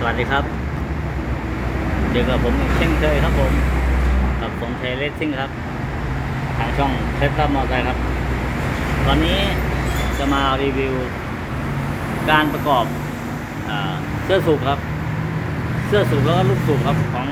สวัสดีครับเจอกับผมเช่นเคยครับผมกับผมเทเลสซิ่งครับ ทางช่องเทสต์มอเตอร์ครับ ตอนนี้จะมารีวิว การประกอบอเสื้อสูบครับ เสื้อสูบแล้วก็ลูกสูบครับของ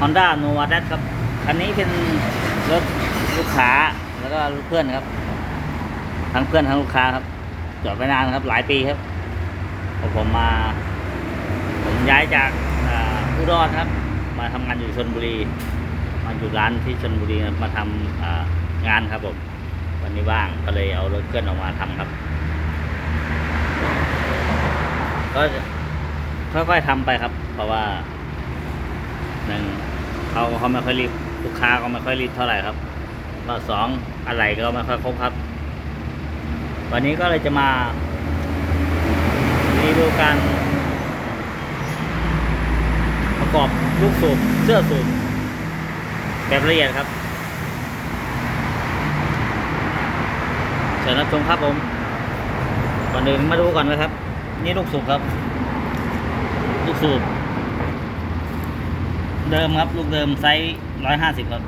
Honda Nova d a ครับคันนี้เป็นรถลูกค้าแล้วก็เพื่อนครับ ทั้งเพื่อนทั้งลูกค้าครับจอดไปนานครับหลายปีครับ ผมมา ผมย้ายจากอุดรครับ มาทำงานอยู่ชนบุรี มาอยู่ร้านที่ชนบุรีมาทำอ่างานครับผม วันนี้ว่างก็เลยเอารถเคลื่อนออกมาทำครับ ก็ค่อยๆทำไปครับ เพราะว่าหนึ่งเขาเขาไม่ค่อยรีบลูกค้าก็ไม่ค่อยรีบเท่าไหร่ครับก็สองอะไรก็ไม่ค่อยครบครับ วันนี้ก็เลยจะมา รีวิวการ ประกอบลูกสูบเสื้อสูบแบบละเอียดครับเชิญรับชมครับผมก่อนอื่นมาดูก่อนนะครับ นี่ลูกสูบครับ ลูกสูบ เดิมครับ ลูกเดิมไซส์ร้อยห้าสิบครับ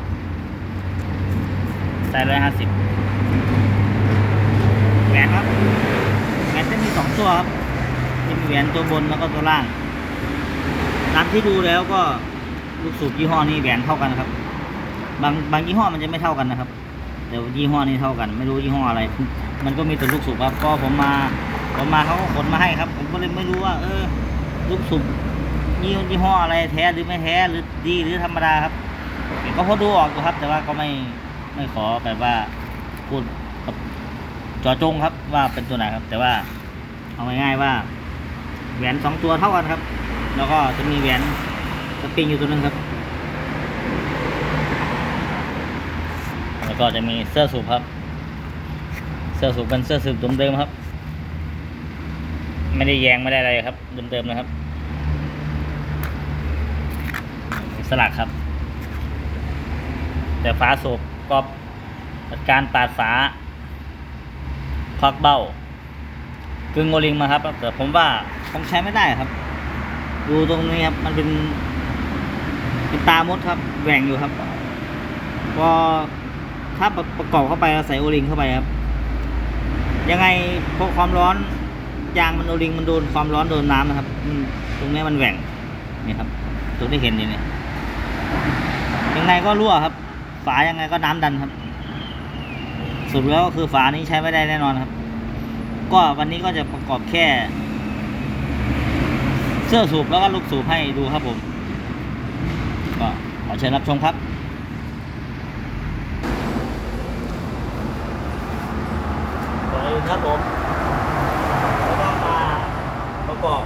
ไซส์ร้อยห้าสิบแหวนครับแหวนจะมีสองตัวครับ จะมีแหวนตัวบนแล้วก็ตัวล่าง ตามที่ดูแล้วก็ลูกสูบยี่ห้อนี้แหวนเท่ากันครับ บางบางยี่ห้อมันจะไม่เท่ากันนะครับ แต่ยี่ห้อนี้เท่ากัน ไม่รู้ยี่ห้ออะไร มันก็มีแต่ลูกสูบครับก็ผมมาผมมาเขาก็ขนมาให้ครับ ผมก็เลยไม่รู้ว่า เออ ลูกสูบยี่ยี่ห้ออะไรแท้หรือไม่แท้หรือดีหรือธรรมดาครับก็พอดูออกอยู่ครับ แต่ว่าก็ไม่ไม่ขอแบบว่าพูดจอจงครับว่าเป็นตัวไหนครับ แต่ว่าเอาง่ายๆว่า แหวนสองตัวเท่ากันครับ แล้วก็จะมีแหวนสปริงอยู่ตัวหนึงครับ แล้วก็จะมีเสื้อสูบครับ เสื้อสูบเป็นเสื้อสูบเดิมๆครับ ไม่ได้แยงไม่ได้อะไรครับเดิมๆนะครับสลักครับ แต่ฝาสูบก็จัดการปาดฝาควักเบ้ากึ่งโอลิงมาครับ แต่ผมว่า คงใช้ไม่ได้ครับ ดูตรงนี้ครับ มันเป็น เป็นตามดครับแหว่งอยู่ครับ พอถ้าประกอบเข้าไปเราใส่โอลิงเข้าไปครับ ยังไงพอความร้อนยางมันโอลิงมันโดนความร้อนโดนน้ำนะครับตรงนี้มันแหว่งนี่ครับตรงที่เห็นนี่เนี่ยยังไงก็รั่วครับ ฝายังไงก็น้ำดันครับสรุปแล้วก็คือฝานี้ใช้ไม่ได้แน่นอนครับ ก็วันนี้ก็จะประกอบแค่ เสื้อสูบแล้วก็ลูกสูบให้ดูครับผม ก็ขอเชิญรับชมครับก่อนอื่นครับผมเราต้องมาประกอบ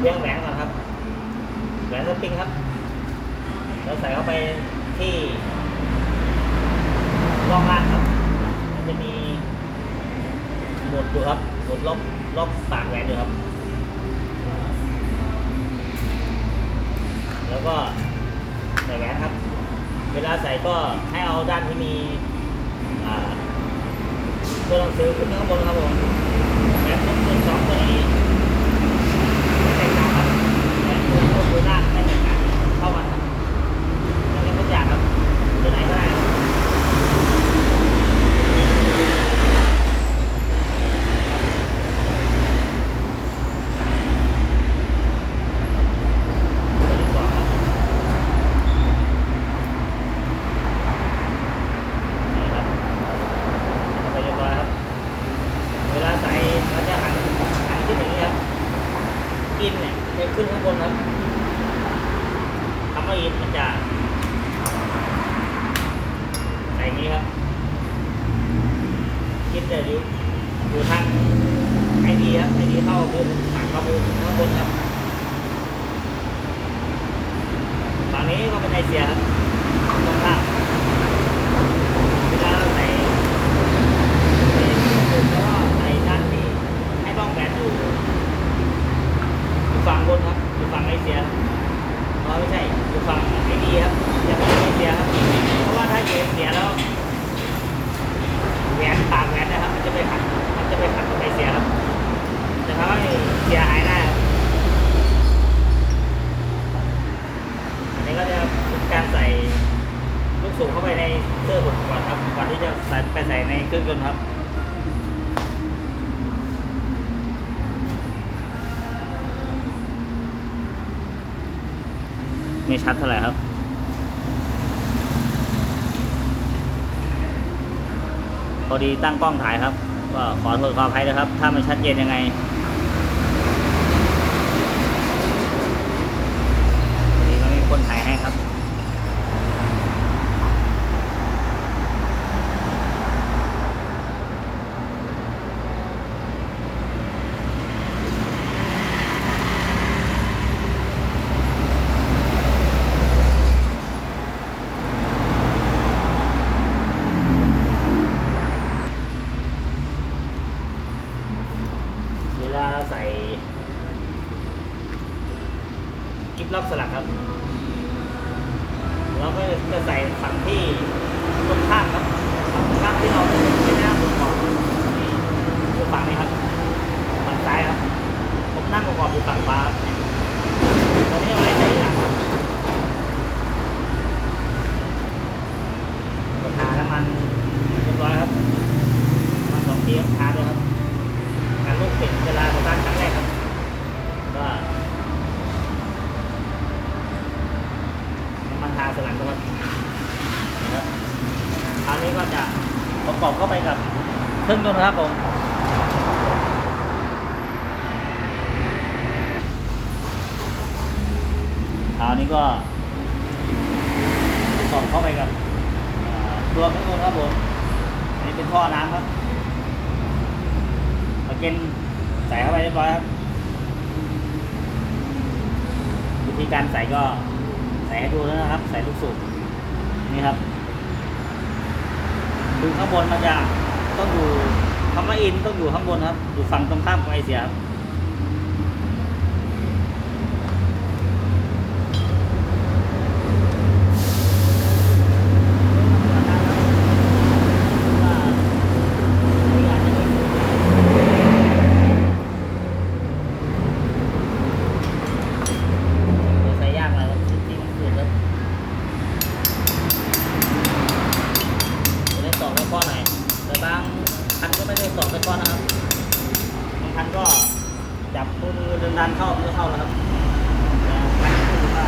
เลี้ยงแหวนก่อนครับแหวนสปริงครับเราใส่เข้าไปที่รอบล่างครับ มันจะมีหมดอยู่ครับหมดล็อกล็อกปากแหวนอยู่ครับ แล้วก็ใส่แหวนครับ เวลาใส่ก็ให้เอาด้านที่มีอ่าตัวหนังสือขึ้นข้างบนครับผมแหวนต้นตัวสองตัวนี้ไม่แตกต่างครับแหวนตัวต้นตัวล่างไม่แตกต่างเท่ากันครับแล้วก็ทุกอย่างครับตัวไหนก็ได้ครับ ตัวที่สองครับนี่ครับเข้าไปเรียบร้อยครับ เวลาใส่เราจะหันหันขึ้นอย่างนี้ครับ อินเนี่ยจะขึ้นข้างบนครับคำว่าอินมันจะใส่อย่างนี้ครับอินจะอยู่อยู่ทางไอ ดีครับไอดีเข้าคือถังเข้าไปข้างบนครับฝั่งนี้ก็เป็นไอเสียครับตรงข้ามเวลาเราใส่ใส่ถุงแล้วก็ใส่ด้านที่ให้บ้องแบนอยู่อยู่ฝั่งบนครับ อยู่ฝั่งไอเสียอ๋อไม่ใช่ อยู่ฝั่งไอดีครับอย่าไปไอเสียครับ เพราะว่าถ้าอยู่ไอเสียแล้วแหวนปากแหวนนะครับ มันจะไปขัด มันจะไปขัดกับไอเสียครับ จะทำให้เสียหายได้ เครื่องยนต์ครับ ไม่ชัดเท่าไหร่ครับ พอดีตั้งกล้องถ่ายครับ ก็ขอโทษขออภัยนะครับ ถ้ามันชัดเจนยังไงพอดีมันมีคนถ่ายให้ครับ เวลาเรา ใส่กิ๊บล็อกสลักครับ แล้วก็จะใส่ฝั่งที่ตรงข้ามครับฝั่งตรงข้ามที่เราไม่ได้นั่งประกอบนี่ฝั่งนี้ครับฝั่งซ้ายครับผมนั่งประกอบอยู่ฝั่งขวาครับตอนนี้เอาไว้ใส่หลังครับก็ทาน้ำมันเรียบร้อยครับน้ำมันสองทีครับทาด้วยครับ การลูกเป็ดเวลาเขาตั้งครั้งแรกครับ ก็น้ำมันทาสลังนะครับนะครับคราวนี้ก็จะประกอบเข้าไปกับเครับผมคราวนี้ก็ประกอบเข้าไปกับตัวเครื่องยนครับผมอันนี้เป็นท่อน้ำครับเอาเกนใส่เข้าไปเรียบร้อยครับ วิธีการใส่ก็ใส่ให้ดูนะครับ ใส่ลูกสูบนี่ครับดูข้างบนมันจะต้องอยู่ คำว่าอินต้องอยู่ข้างบนครับ อยู่ฝั่งตรงข้ามของไอเสียครับ ใส่ยากเลยครับที่มันคือครับจะได้สอบไปก้อนไหนอยแต่บางคันก็ไม่ได้สอบไปก้อนนะครับ บางคันก็จับมือเดินดันเข้ามันก็เข้าแล้วครับแต่คันที่คือว่า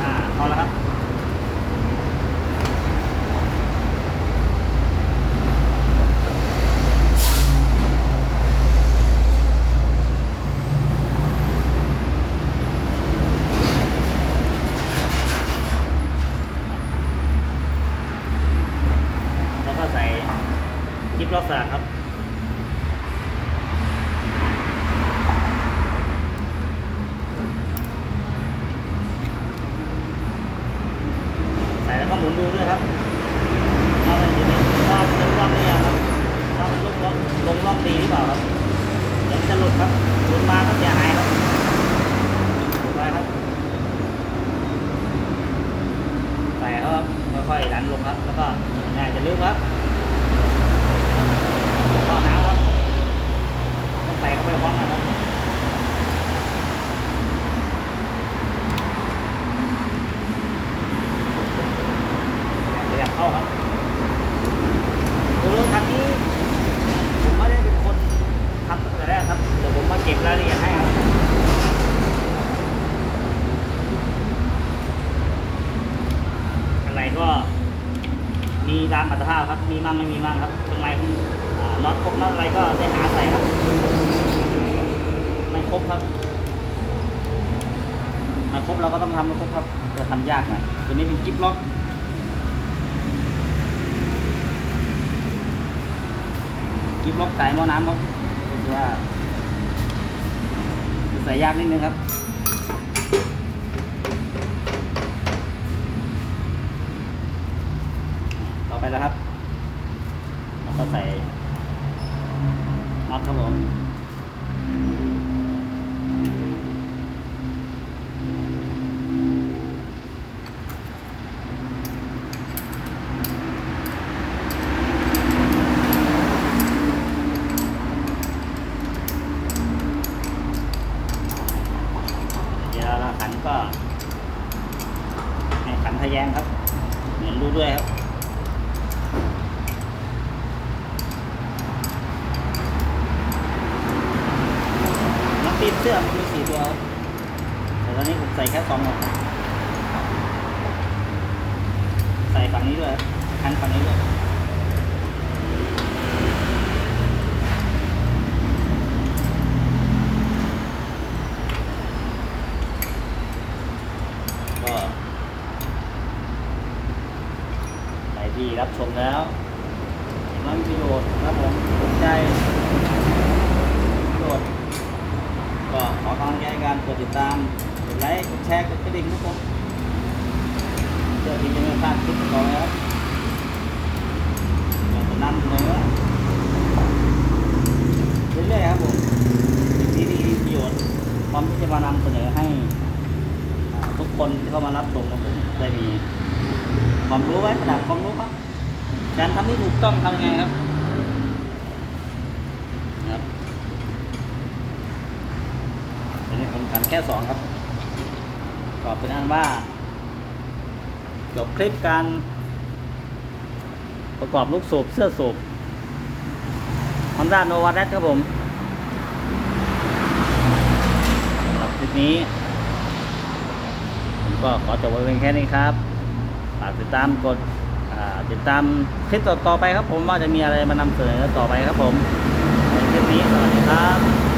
อ่าเข้าแล้วครับ แล้วก็ใส่ ครับ ใส่แล้วก็หมุนดูด้วยครับว่ามันจะว่ามันจะร่องหรือยังครับว่ามันลงร่องลงร่องดีหรือเปล่าครับเดี๋ยวจะหลุดครับหลุดมาก็เสียหายครับหลุดไปครับ ใส่เขาครับค่อยๆดันลงครับ แล้วก็ง่ายจะลึกครับก็น้ำครับต้องใส่เข้าไปพร้อมกันครับขยับเข้าครับดูรถคันนี้ ผมไม่ได้เป็นคนทำตั้งแต่แรกครับ เดี๋ยวผมมาเก็บรายละเอียดให้ครับ อะไรก็มีตามอัตภาพครับ มีมั่งไม่มีมั่งครับตรงไหนอ่าน็อตครบน็อตอะไรก็ได้หาใส่ครับไม่ครบครับไม่ครบเราก็ต้องทำให้ครบครับจะทำยากหน่อยตัวนี้เป็นกิ๊บล็อกกิ๊บล็อกสายหม้อน้ำครับก็คือว่าใส่ยากนิดนึงครับต่อไปแล้วครับ ก็ใส่น็อตครับผม ทะแยงครับ เหมือนรู้ด้วยครับ น้ำตีนเสื้อมันมีสี่ตัวครับ ตอนนี้ผมใส่แค่สองหมดใส่ฝั่งนี้ด้วยคันฝั่งนี้ด้วยก็ใครที่รับชมแล้วเห็นว่ามีประโยชน์ครับผมสนใจประโยชน์ก็ขอกำลังใจการกดติดตาม ไลค์กดแชร์กดกระดิ่งทุกคนเพื่อที่จะไม่พลาดคลิปของเราแล้วอยาจะนำเสนอเรื่อยๆครับผมสิ่งที่ดีประโยชน์พร้อมที่จะมานำเสนอให้ทุกคนที่เข้ามารับชมของผมได้มีความรู้ไว้ประดับความรู้ครับการทำที่ถูกต้องทำยังไงครับครับอันนี้ผมขันแค่สองครับ ก็เป็นอันว่าจบคลิปการประกอบลูกสูบเสื้อสูบ Honda Nova Red ครับผมสำหรับคลิปนี้ ผมก็ขอจบไว้เพียงแค่นี้ครับฝากติดตามกดติดตามคลิปต่อไปครับผมว่าจะมีอะไรมานำเสนอต่อไปครับผมในคลิปนี้สวัสดีครับ